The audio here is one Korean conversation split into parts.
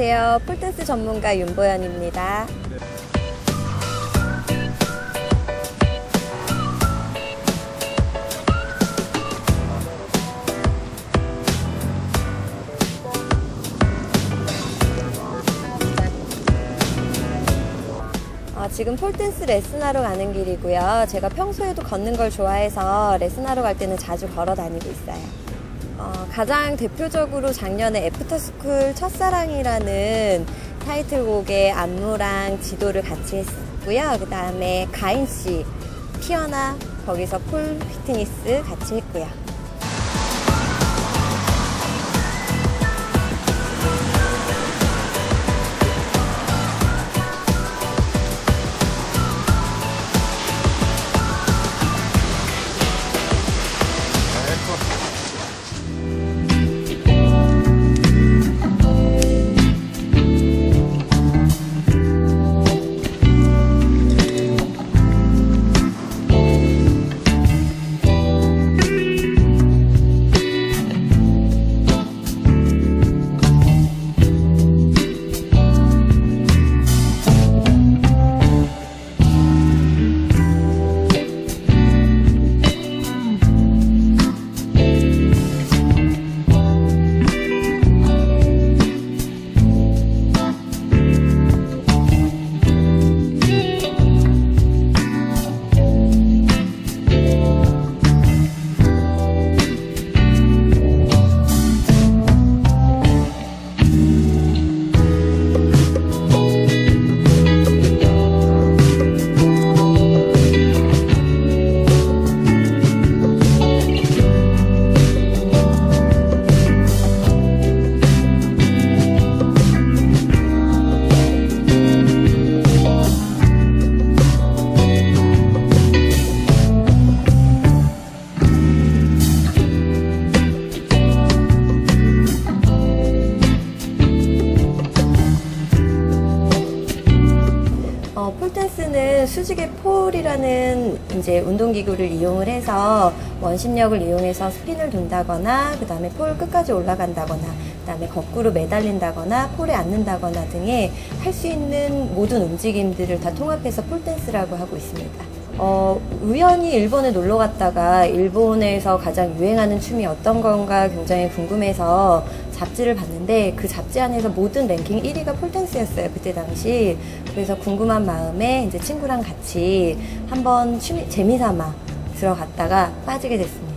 안녕하세요. 폴댄스 전문가 윤보연입니다. 아, 지금 폴댄스 레슨하러 가는 길이고요. 제가 평소에도 걷는 걸 좋아해서 레슨하러 갈 때는 자주 걸어 다니고 있어요. 어, 가장 대표적으로 작년에 애프터스쿨 첫사랑이라는 타이틀곡의 안무랑 지도를 같이 했고요. 그 다음에 가인 씨, 피어나 거기서 폴 피트니스 같이 했고요. 이제 운동기구를 이용을 해서 원심력을 이용해서 스핀을 돈다거나 그 다음에 폴 끝까지 올라간다거나 그 다음에 거꾸로 매달린다거나 폴에 앉는다거나 등의 할 수 있는 모든 움직임들을 다 통합해서 폴댄스라고 하고 있습니다. 어, 우연히 일본에 놀러 갔다가 일본에서 가장 유행하는 춤이 어떤 건가 굉장히 궁금해서 잡지를 봤는데 그 잡지 안에서 모든 랭킹 1위가 폴댄스였어요. 그때 당시. 그래서 궁금한 마음에 이제 친구랑 같이 한번 취미, 재미삼아 들어갔다가 빠지게 됐습니다.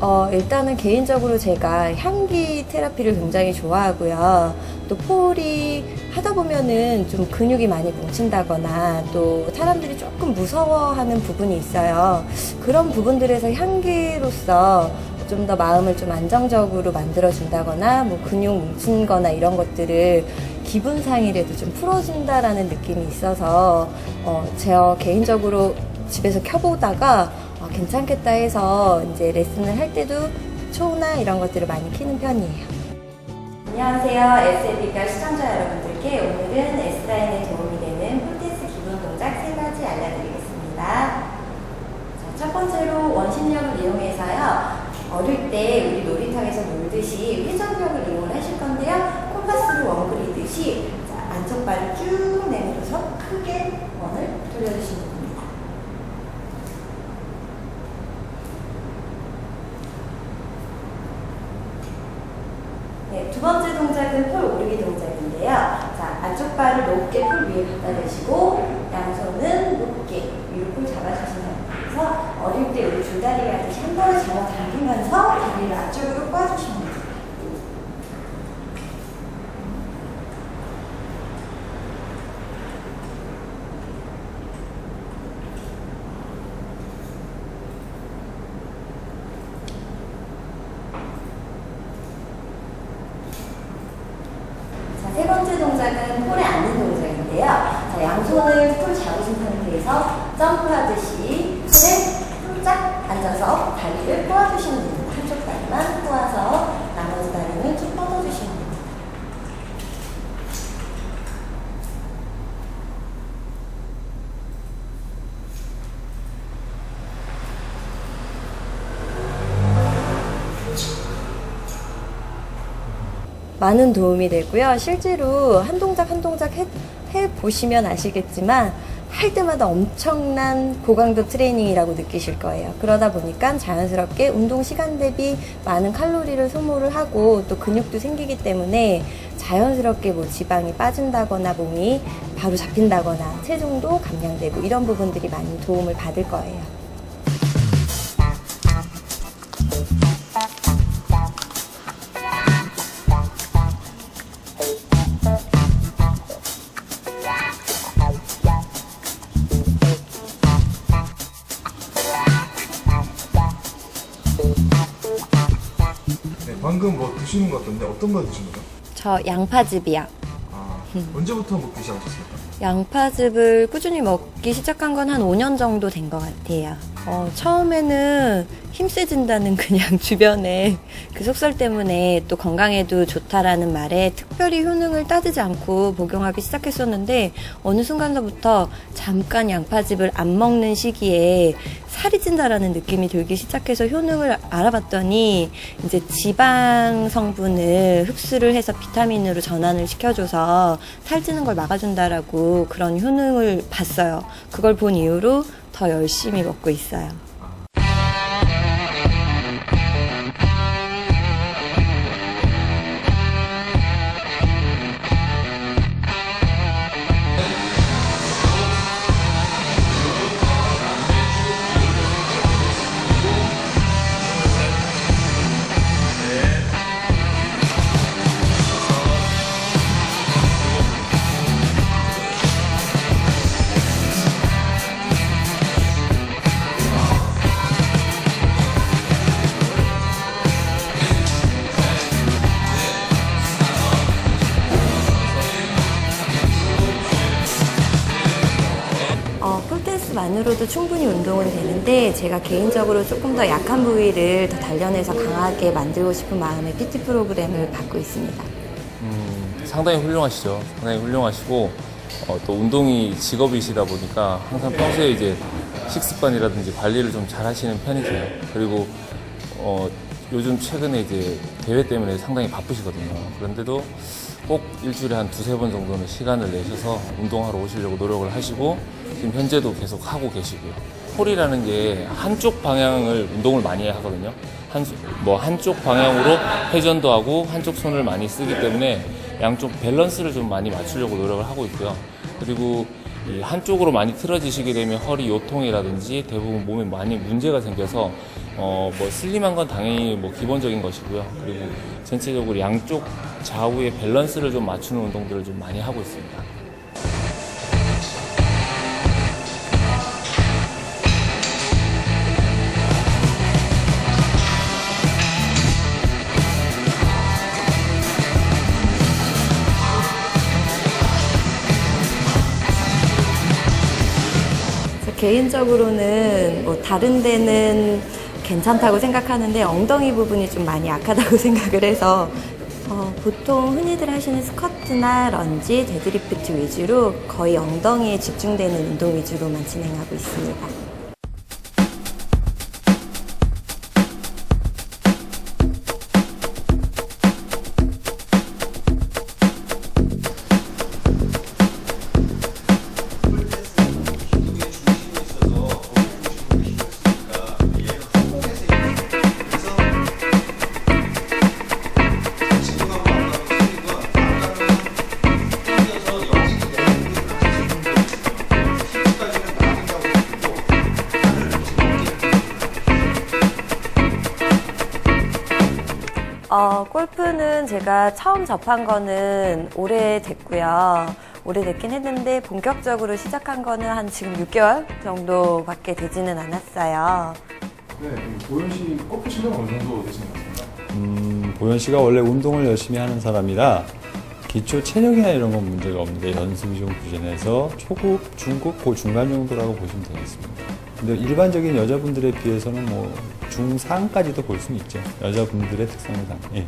어, 일단은 개인적으로 제가 향기 테라피를 굉장히 좋아하고요. 또 폴이 하다 보면은 좀 근육이 많이 뭉친다거나 또 사람들이 조금 무서워하는 부분이 있어요. 그런 부분들에서 향기로서 좀 더 마음을 좀 안정적으로 만들어준다거나 뭐 근육 뭉친 거나 이런 것들을 기분 상이라도 좀 풀어준다라는 느낌이 있어서 어, 제가 개인적으로 집에서 켜보다가 어, 괜찮겠다 해서 이제 레슨을 할 때도 초나 이런 것들을 많이 키는 편이에요. 안녕하세요. SLB별 시청자 여러분들께 오늘은 S라인에 도움이 되는 폴댄스 기본 동작 세 가지 알려드리겠습니다. 자, 첫 번째로 원심력을 이용해서요. 어릴 때 우리 놀이터에서 놀듯이 회전력을 이용을 하실 건데요. 콤파스로 원 그리듯이 자, 안쪽 발을 쭉 내밀어서 크게 원을 돌려주시면 됩니다. 네, 두 번째 동작은 폴 오르기 동작인데요. 자, 안쪽 발을 높게 폴 위에 갖다 대시고 양손은 높게 위로 폴 잡아주신 상태에서 어릴 때 우리 줄다리기 하듯이 한 번에 잡아 당기면서 다리를 앞쪽으로 꽈주시면 됩니다. 자, 세 번째 동작은 폴에 앉는 동작인데요. 자, 양손을 폴 잡으신 상태에서 점프하듯이 폴에 폴짝 앉아서 다리를 꼬아주시면 됩니다. 한쪽 다리만 꼬아서 나머지 다리는 쭉 뻗어주시면 됩니다. 많은 도움이 되고요. 실제로 한 동작 한 동작 해, 해 보시면 아시겠지만 할 때마다 엄청난 고강도 트레이닝이라고 느끼실 거예요. 그러다 보니까 자연스럽게 운동 시간 대비 많은 칼로리를 소모를 하고 또 근육도 생기기 때문에 자연스럽게 뭐 지방이 빠진다거나 몸이 바로 잡힌다거나 체중도 감량되고 이런 부분들이 많이 도움을 받을 거예요. 드시는 것 같던데 어떤 거 거죠? 저 양파즙이요. 아, 언제부터 먹기 시작하셨습니까? 양파즙을 꾸준히 먹기 시작한 건 한 5년 정도 된 것 같아요. 어, 처음에는 힘세진다는 그냥 주변에 그 속설 때문에 또 건강에도 좋다라는 말에 특별히 효능을 따지지 않고 복용하기 시작했었는데 어느 순간서부터 잠깐 양파즙을 안 먹는 시기에 살이 찐다라는 느낌이 들기 시작해서 효능을 알아봤더니 이제 지방 성분을 흡수를 해서 비타민으로 전환을 시켜줘서 살찌는 걸 막아준다라고 그런 효능을 봤어요. 그걸 본 이후로 더 열심히 먹고 있어요. 폴댄스만으로도 충분히 운동은 되는데 제가 개인적으로 조금 더 약한 부위를 더 단련해서 강하게 만들고 싶은 마음에 PT 프로그램을 받고 있습니다. 음, 상당히 훌륭하시죠. 상당히 훌륭하시고 어, 또 운동이 직업이시다 보니까 항상 평소에 이제 식습관이라든지 관리를 좀 잘 하시는 편이세요. 그리고 어, 요즘 최근에 이제 대회 때문에 상당히 바쁘시거든요. 그런데도 꼭 일주일에 한 두세 번 정도는 시간을 내셔서 운동하러 오시려고 노력을 하시고 지금 현재도 계속 하고 계시고요. 폴이라는 게 한쪽 방향을 운동을 많이 하거든요. 한, 뭐 한쪽 방향으로 회전도 하고 한쪽 손을 많이 쓰기 때문에 양쪽 밸런스를 좀 많이 맞추려고 노력을 하고 있고요. 그리고 이 한쪽으로 많이 틀어지시게 되면 허리 요통이라든지 대부분 몸에 많이 문제가 생겨서 어 뭐 슬림한 건 당연히 뭐 기본적인 것이고요. 그리고 전체적으로 양쪽 좌우의 밸런스를 좀 맞추는 운동들을 좀 많이 하고 있습니다. 개인적으로는 뭐 다른 데는 괜찮다고 생각하는데 엉덩이 부분이 좀 많이 약하다고 생각을 해서 어, 보통 흔히들 하시는 스쿼트나 런지, 데드리프트 위주로 거의 엉덩이에 집중되는 운동 위주로만 진행하고 있습니다. 어, 골프는 제가 처음 접한 거는 오래됐고요. 오래됐긴 했는데 본격적으로 시작한 거는 한 지금 6개월 정도밖에 되지는 않았어요. 네, 보현 씨 골프 실력 어느 정도 되시는 것 같습니다. 음, 보현 씨가 원래 운동을 열심히 하는 사람이라 기초 체력이나 이런 건 문제가 없는데 연습이 좀 부진해서 초급, 중급, 고 중간 정도라고 보시면 되겠습니다. 근데 일반적인 여자분들에 비해서는 뭐 중상까지도 볼 수는 있죠. 여자분들의 특성상. 예.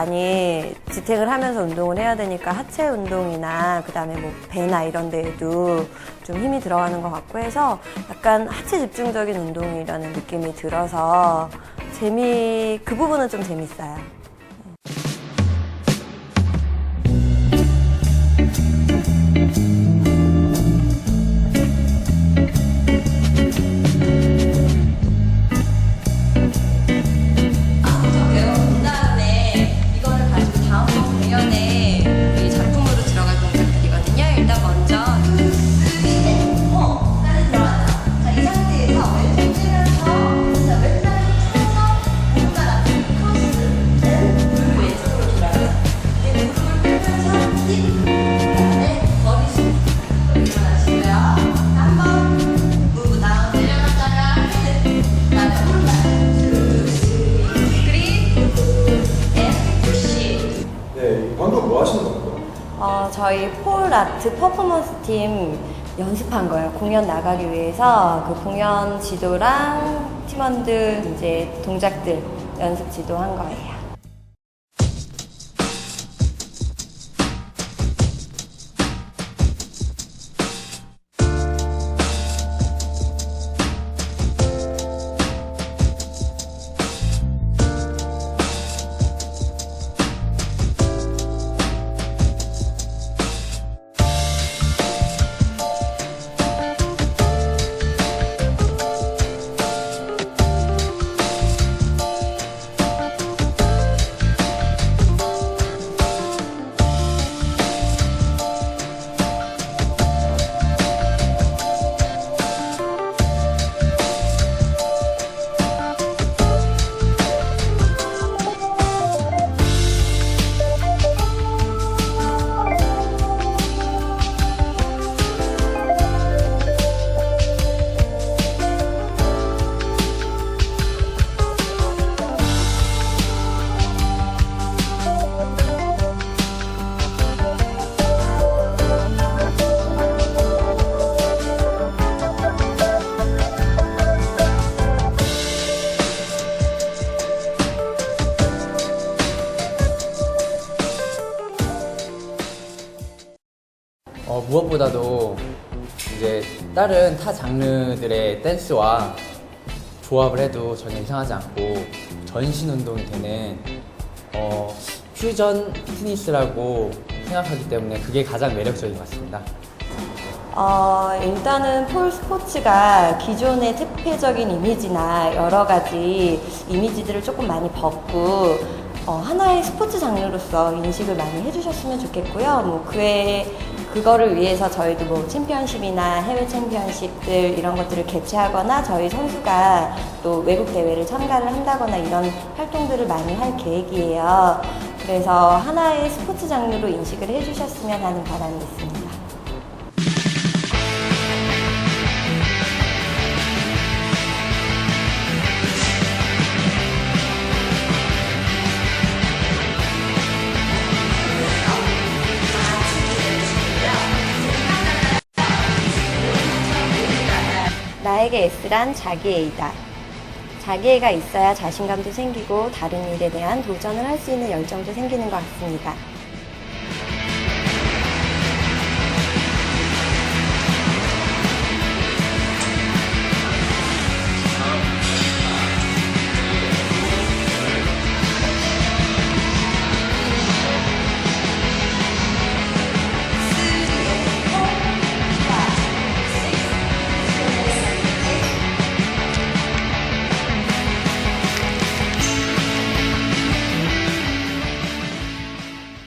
많이 지탱을 하면서 운동을 해야 되니까 하체 운동이나 그다음에 뭐 배나 이런 데에도 좀 힘이 들어가는 것 같고 해서 약간 하체 집중적인 운동이라는 느낌이 들어서 재미 그 부분은 좀 재밌어요. 저희 폴 아트 퍼포먼스 팀 연습한 거예요. 공연 나가기 위해서 그 공연 지도랑 팀원들 이제 동작들 연습 지도한 거예요. 무엇보다도 이제 다른 타 장르들의 댄스와 조합을 해도 전혀 이상하지 않고 전신 운동이 되는 어, 퓨전 피트니스라고 생각하기 때문에 그게 가장 매력적인 것 같습니다. 어, 일단은 폴 스포츠가 기존의 특혜적인 이미지나 여러 가지 이미지들을 조금 많이 벗고 어, 하나의 스포츠 장르로서 인식을 많이 해주셨으면 좋겠고요. 뭐 그에 그거를 위해서 저희도 뭐 챔피언십이나 해외 챔피언십들 이런 것들을 개최하거나 저희 선수가 또 외국 대회를 참가를 한다거나 이런 활동들을 많이 할 계획이에요. 그래서 하나의 스포츠 장르로 인식을 해주셨으면 하는 바람이 있습니다. 나에게 S란 자기애이다. 자기애가 있어야 자신감도 생기고 다른 일에 대한 도전을 할 수 있는 열정도 생기는 것 같습니다.